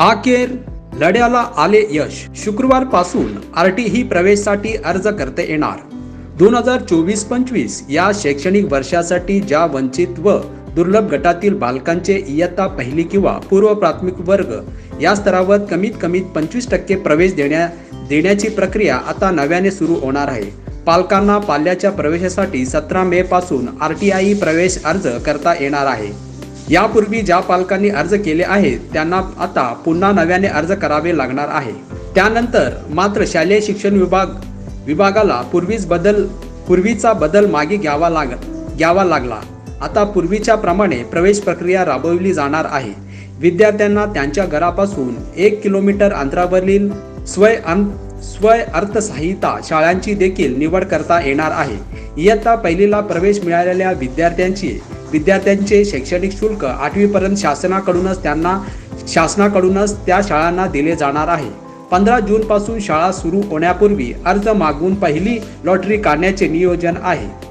अखेर लढ्याला आले यश. शुक्रवारपासून आर टी ही प्रवेशसाठी अर्ज करता येणार. दोन हजार चोवीस पंचवीस या शैक्षणिक वर्षासाठी ज्या वंचित व दुर्लभ गटातील बालकांचे इयत्ता पहिली किंवा पूर्व प्राथमिक वर्ग या स्तरावर कमीत कमी पंचवीस टक्के प्रवेश देण्या देण्याची प्रक्रिया आता नव्याने सुरू होणार आहे. पालकांना पाल्याच्या प्रवेशासाठी सतरा मे पासून आर टी आय प्रवेश अर्ज करता येणार आहे. यापूर्वी ज्या पालकांनी अर्ज केले आहेत त्यांना आता पुन्हा नव्याने अर्ज करावे लागणार आहे. त्यानंतर मात्र शालेय शिक्षण विभाग विभागाला पूर्वीच बदल पूर्वीचा बदल मागे घ्यावा लाग घ्यावा लागला. आता पूर्वीच्या प्रमाणे प्रवेश प्रक्रिया राबवली जाणार आहे. विद्यार्थ्यांना त्यांच्या घरापासून एक किलोमीटर अंतरावरील स्वय अं स्वय अर्थसंहिता शाळांची देखील निवड करता येणार आहे. इयत्ता पहिलीला प्रवेश मिळालेल्या विद्यार्थ्यांची विद्यार्थ्यांचे शैक्षणिक शुल्क आठवीपर्यंत शासनाकडूनच त्यांना शासनाकडूनच त्या शाळांना दिले जाणार आहे. पंधरा जूनपासून शाळा सुरू होण्यापूर्वी अर्ज मागवून पहिली लॉटरी काढण्याचे नियोजन आहे.